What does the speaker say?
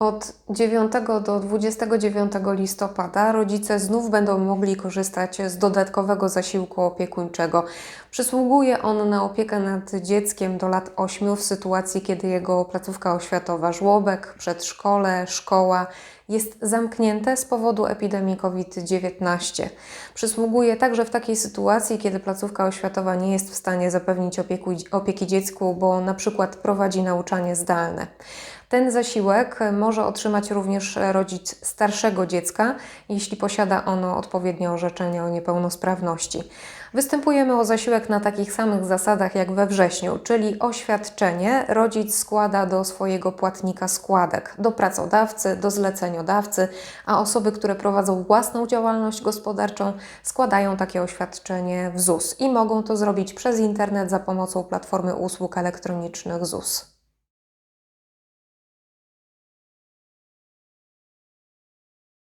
Od 9 do 29 listopada rodzice znów będą mogli korzystać z dodatkowego zasiłku opiekuńczego. Przysługuje on na opiekę nad dzieckiem do lat 8 w sytuacji, kiedy jego placówka oświatowa, żłobek, przedszkole, szkoła jest zamknięte z powodu epidemii COVID-19. Przysługuje także w takiej sytuacji, kiedy placówka oświatowa nie jest w stanie zapewnić opieku, opieki dziecku, bo na przykład prowadzi nauczanie zdalne. Ten zasiłek może otrzymać również rodzic starszego dziecka, jeśli posiada ono odpowiednie orzeczenie o niepełnosprawności. Występujemy o zasiłek na takich samych zasadach jak we wrześniu, czyli oświadczenie rodzic składa do swojego płatnika składek, do pracodawcy, do zleceniodawcy, a osoby, które prowadzą własną działalność gospodarczą, składają takie oświadczenie w ZUS i mogą to zrobić przez internet za pomocą platformy usług elektronicznych ZUS.